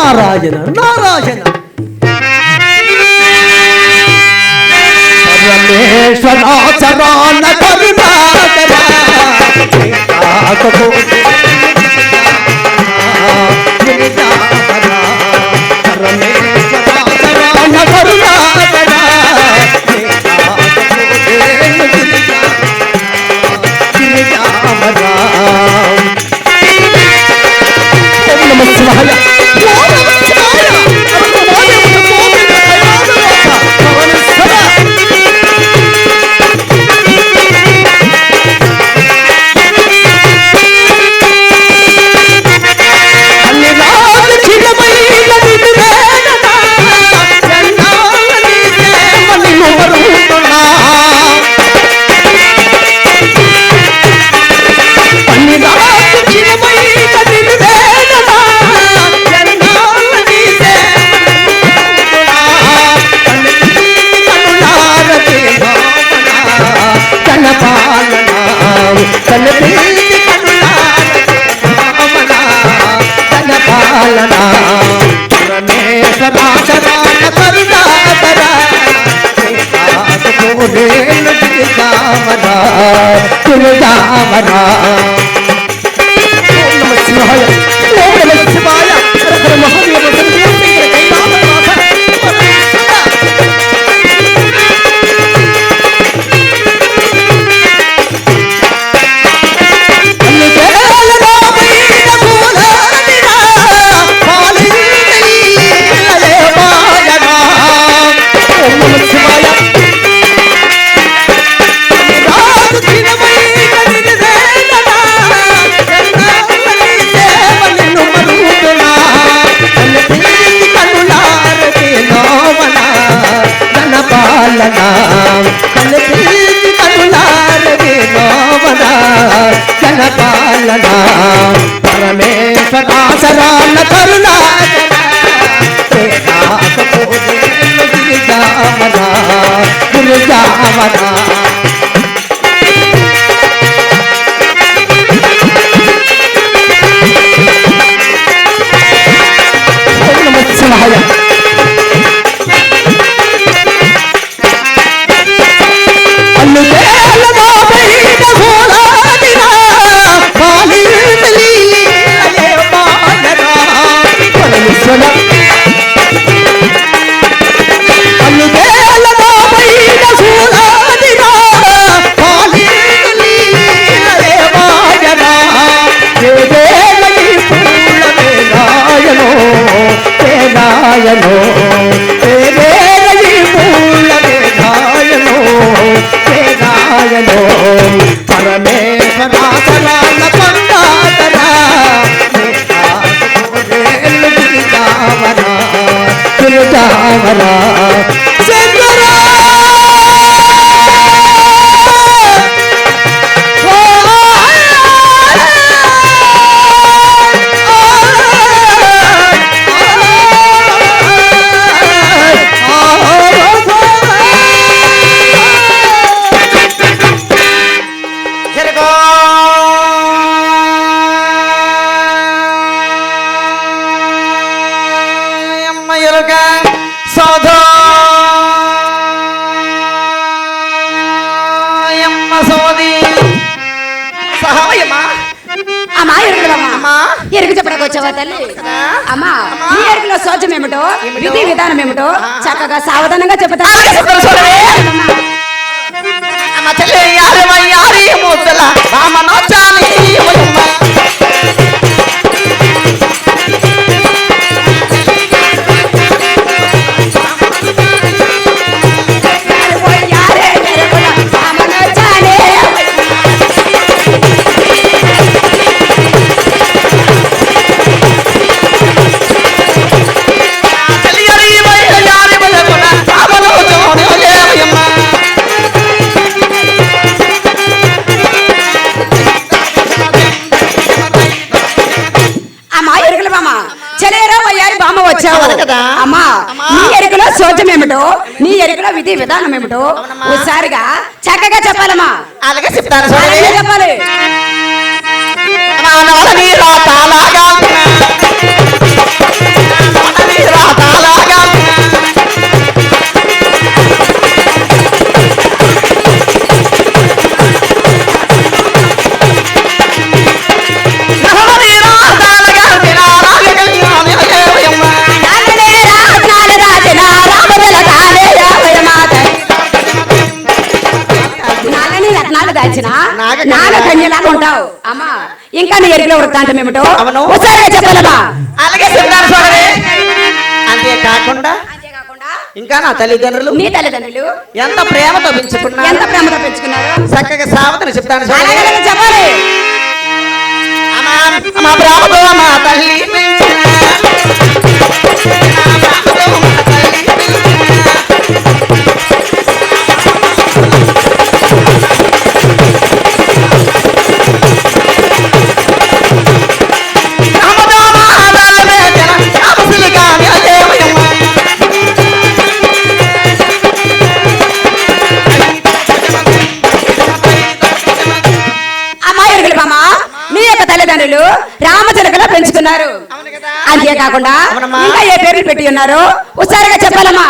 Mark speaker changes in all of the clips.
Speaker 1: నారాయణ నారాయణ. పరమేశ్వరాచరాన కరుణాకర मरदा बरा तोरे दामरा तुम दामरा ओम नमः शिवाय। ओम नमः शिवाय। கலனா கலசீதி கருளாரதி நோமனா ஜனபாலனா பரமேஸ்வர ஆசரான கருணா ஜனனா குருஜாமனா குருஜாமனா వేలాయనో,
Speaker 2: సహాయమా?
Speaker 3: అమ్మా చెప్పడానికి వచ్చావా తల్లి? అమ్మా ఈ సోచం ఏమిటో? విధి విధానం ఏమిటో చక్కగా సావధానంగా చెబుతా. செல்ல மாமனாச்சா వచ్చావు. అమ్మా. నీ ఎరుగులో సోచం ఏమిటో నీ ఎరుగులో విధి విధానం ఏమిటో. ఒకసారిగా చక్కగా చెప్పాలమ్మా
Speaker 2: అలాగే చెప్తాను
Speaker 3: చెప్పాలి
Speaker 2: ఉంటావు. అమ్మా
Speaker 3: ఇంకా నీ ఎరుకల వృత్తాంతం ఏమిటో
Speaker 2: ఒకసారి
Speaker 3: కాకుండా
Speaker 2: ఇంకా నా తల్లిదండ్రులు
Speaker 3: నీ తల్లిదండ్రులు
Speaker 2: ఎంత ప్రేమతో పెంచుకున్నారు
Speaker 3: ఎంత ప్రేమతో పెంచుకున్నారు
Speaker 2: చక్కగా సావతను చెప్తాను
Speaker 3: చెప్పాలి. అంతేకాకుండా
Speaker 2: అవునమ్మా.
Speaker 3: ఇంకా ఏ పేర్లు పెట్టి ఉన్నారు? ఒకసారిగా చెప్పాలమ్మా.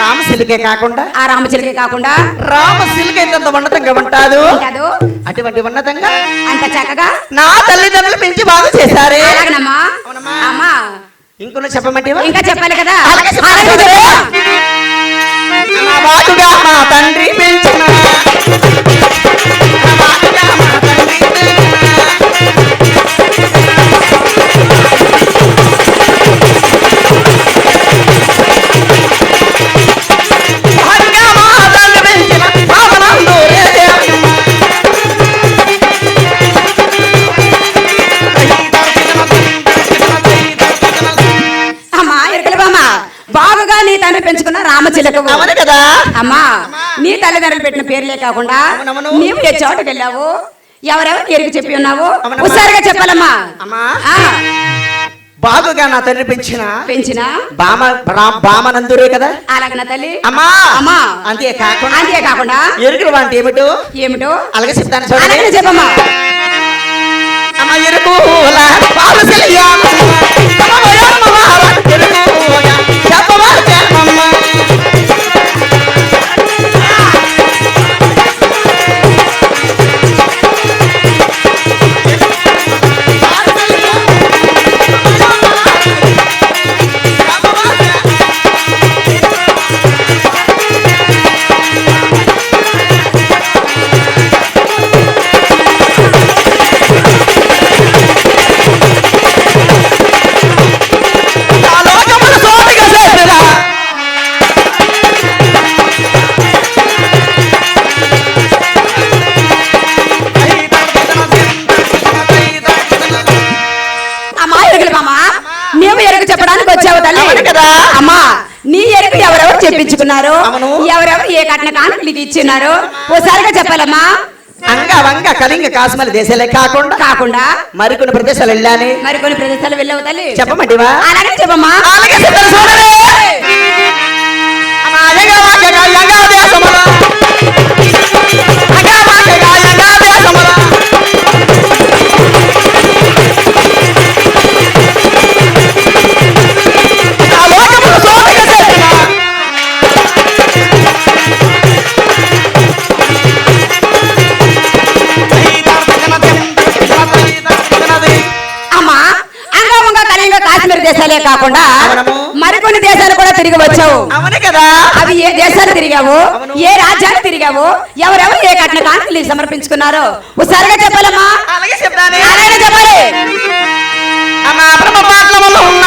Speaker 2: రామశిలికే కాకుండా?
Speaker 3: ఆ రామచిలకే కాకుండా?
Speaker 2: రామశిలిక ఇంత ఉన్నతంగా ఉంటాదు
Speaker 3: కాదు
Speaker 2: అటువంటి ఉన్నతంగా?
Speaker 3: అంత చక్కగా?
Speaker 2: నా తల్లిదండ్రులు పెంచి బాగా చేశారే.
Speaker 3: అమ్మా.
Speaker 2: ఇంకొన చెప్పమంటే
Speaker 3: ఇంకా చెప్పాలి కదా.
Speaker 2: నా బాటుగా మా తండ్రి పెంచిన
Speaker 3: బాగుగా నీ తండ్రి పెంచుకున్న రామచిలకవు.
Speaker 2: అవును కదా.
Speaker 3: అమ్మా నీ తల్లిదండ్రులు పెట్టిన పేర్లే కాకుండా. నీవు ఏ చోటుకి వెళ్ళావు? ఎవరెవరు ఎరుగు చెప్పి ఉన్నావు. ఒకసారిగా చెప్పాలమ్మా.
Speaker 2: బాగుగా నా తండ్రి పెంచిన
Speaker 3: పెంచిన?
Speaker 2: బామ బామనందురే కదా.
Speaker 3: అలాగే నా తల్లి?
Speaker 2: అమ్మా.
Speaker 3: అమ్మా.
Speaker 2: అంతే కాకుండా
Speaker 3: అంతేకాకుండా
Speaker 2: ఎరుగులు వంట ఏమిటో?
Speaker 3: ఏమిటో?
Speaker 2: అలాగే చెప్తాను
Speaker 3: అలాగే
Speaker 2: చూడండి
Speaker 3: చెప్పమ్మా.
Speaker 2: అమ్మ ఎరుగుల పాలు
Speaker 3: ఇచ్చిన్నారు ఓసారిగా చెప్పాలమ్మా.
Speaker 2: అంగ వంగ కలింగ కాశ్మీర దేశాలే కాకుండా
Speaker 3: కాకుండా
Speaker 2: మరికొన్ని ప్రదేశాలు వెళ్ళాని
Speaker 3: మరి కొన్ని ప్రదేశాలు వెళ్ళావు తల్లి.
Speaker 2: చెప్పమంటివా?
Speaker 3: అలాగే చెప్పమ్మా.
Speaker 2: అలాగే చెప్తాను చూడండి అమ్మ అయ్యగా
Speaker 3: దేశాలే కాకుండా. మరికొన్ని దేశాలు కూడా తిరిగి వచ్చావు.
Speaker 2: అవును కదా.
Speaker 3: అవి ఏ దేశాలు తిరిగావు. ఏ రాజ్యాలు తిరిగావు? ఎవరెవరు ఏ కట్న కానుకలు సమర్పించుకున్నారు? ఒకసారిగా చెప్పాలమ్మా.
Speaker 2: అలాగే చెప్తానే.
Speaker 3: అలాగే చెప్పాలి.
Speaker 2: అమ్మా ఉన్న